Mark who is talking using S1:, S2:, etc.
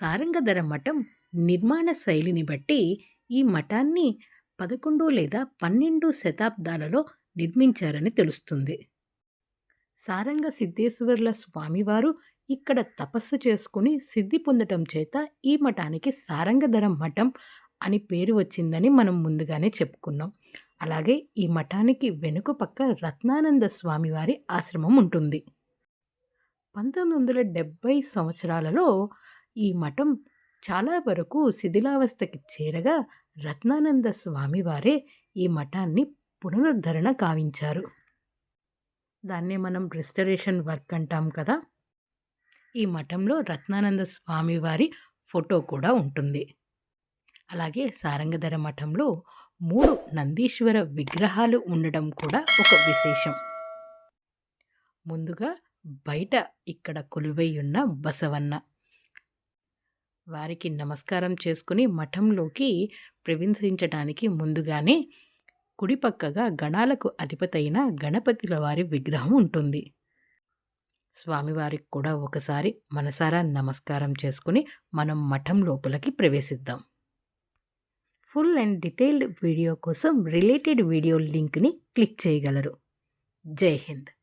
S1: సారంగధర మఠం నిర్మాణ శైలిని బట్టి ఈ మఠాన్ని పదకొండు లేదా పన్నెండు శతాబ్దాలలో నిర్మించారని తెలుస్తుంది. సారంగ సిద్ధేశ్వర్ల స్వామివారు ఇక్కడ తపస్సు చేసుకుని సిద్ధి పొందటం చేత ఈ మఠానికి సారంగధర మఠం అని పేరు వచ్చిందని మనం ముందుగానే చెప్పుకున్నాం. అలాగే ఈ మఠానికి వెనుక పక్క రత్నానంద స్వామివారి ఆశ్రమం ఉంటుంది. పంతొమ్మిది వందల డెబ్భై సంవత్సరాలలో ఈ మఠం చాలా వరకు శిథిలావస్థకి చేరగా రత్నానంద స్వామివారే ఈ మఠాన్ని పునరుద్ధరణ కావించారు దాన్నే మనం రెస్టరేషన్ వర్క్ అంటాం కదా! ఈ మఠంలో రత్నానంద స్వామివారి ఫోటో కూడా ఉంటుంది. అలాగే సారంగధర మఠంలో మూడు నందీశ్వర విగ్రహాలు ఉండడం కూడా ఒక విశేషం. ముందుగా బయట ఇక్కడ కొలువై ఉన్న బసవన్న వారికి నమస్కారం చేసుకుని మఠంలోకి ప్రవేశించడానికి ముందుగానే కుడిపక్కగా గణాలకు అధిపతైన గణపతుల వారి విగ్రహం ఉంటుంది. స్వామివారికి కూడా ఒకసారి మనసారా నమస్కారం చేసుకుని మనం మఠం లోపలికి ప్రవేశిద్దాం. ఫుల్ అండ్ డీటెయిల్డ్ వీడియో కోసం రిలేటెడ్ వీడియో లింక్ని క్లిక్ చేయగలరు. జై హింద్.